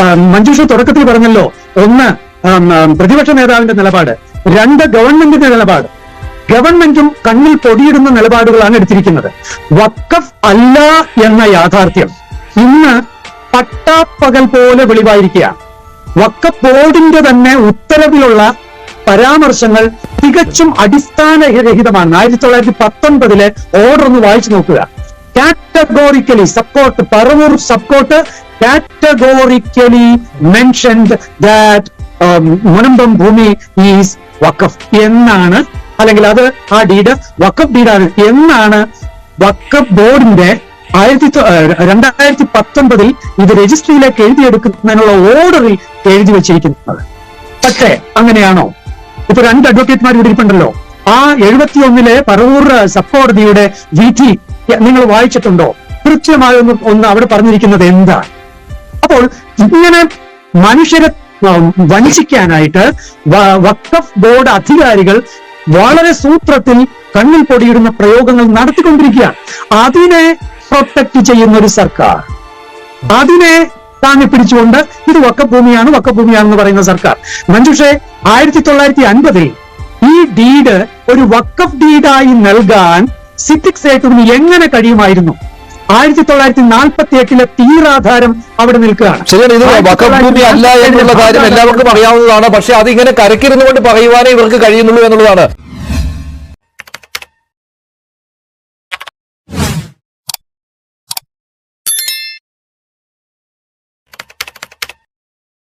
മഞ്ജുഷ തുടക്കത്തിൽ പറഞ്ഞല്ലോ. ഒന്ന് പ്രതിപക്ഷ നേതാവിന്റെ നിലപാട്. രണ്ട് ഗവൺമെന്റിന്റെ നിലപാട്. ഗവൺമെന്റും കണ്ണിൽ പൊടിയിടുന്ന നിലപാടുകളാണ് എടുത്തിരിക്കുന്നത്. വക്കഫ് അല്ല എന്ന യാഥാർത്ഥ്യം. ഇന്ന് പട്ടാപ്പകൽ പോലെ വെളിവായിരിക്കുകയാണ് വക്കഫ് ബോർഡിന്റെ തന്നെ ഉത്തരവിലുള്ള പരാമർശങ്ങൾ തികച്ചും അടിസ്ഥാനരഹിതമാണ്. ആയിരത്തി തൊള്ളായിരത്തി പത്തൊൻപതിലെ ഓർഡർ ഒന്ന് വായിച്ചു നോക്കുക. Categorically support Paravur support categorically mentioned that Munambam ഭൂമി ഈസ് വക്കഫ് എന്നാണ് അല്ലെങ്കിൽ അത് ആ ഡീഡ് വക്കഫ് ഡീഡാണ് എന്നാണ് വക്കഫ് ബോർഡിന്റെ ആയിരത്തി രണ്ടായിരത്തി പത്തൊമ്പതിൽ ഇത് രജിസ്ട്രിയിലേക്ക് എഴുതിയെടുക്കുന്നതിനുള്ള ഓർഡറിൽ എഴുതി വെച്ചിരിക്കുന്നത്. പക്ഷേ അങ്ങനെയാണോ? ഇപ്പൊ രണ്ട് അഡ്വക്കേറ്റ്മാർ ഇവിടെ ഇരിപ്പുണ്ടല്ലോ. ആ എഴുപത്തി ഒന്നിലെ പറവൂർ സബ് കോടതിയുടെ വിധി നിങ്ങൾ വായിച്ചിട്ടുണ്ടോ? കൃത്യമായി ഒന്ന് ഒന്ന് അവിടെ പറഞ്ഞിരിക്കുന്നത് എന്താണ്? അപ്പോൾ ഇങ്ങനെ മനുഷ്യരെ വഞ്ചിക്കാനായിട്ട് വഖഫ് ബോർഡ് അധികാരികൾ വളരെ സൂത്രത്തിൽ കണ്ണിൽ പൊടിയിടുന്ന പ്രയോഗങ്ങൾ നടത്തിക്കൊണ്ടിരിക്കുകയാണ്. അതിനെ പ്രൊട്ടക്ട് ചെയ്യുന്ന ഒരു സർക്കാർ. അതിനെ താങ്ങി പിടിച്ചുകൊണ്ട് ഇത് വക്കഭൂമിയാണ് വക്കഭൂമിയാണെന്ന് പറയുന്ന സർക്കാർ. മഞ്ജുഷെ ആയിരത്തി തൊള്ളായിരത്തി അൻപതിൽ ഈ ഡീഡ് ഒരു വക്കഫ് ഡീഡായി നൽകാൻ സിറ്റിക് സേട്ടുവിന് എങ്ങനെ കഴിയുമായിരുന്നു? ആയിരത്തി തൊള്ളായിരത്തി നാൽപ്പത്തി എട്ടിലെ തീരാധാരം അവിടെ നിൽക്കുകയാണ്. ശരിയാണ് ഇത് വഖഫ് ഭൂമി അല്ല എന്നുള്ള കാര്യം എല്ലാവർക്കും അറിയാവുന്നതാണ്. പക്ഷെ അതിങ്ങനെ കരക്കിരുന്നുകൊണ്ട് പറയുവാനേ ഇവർക്ക് കഴിയുന്നുള്ളൂ എന്നുള്ളതാണ്.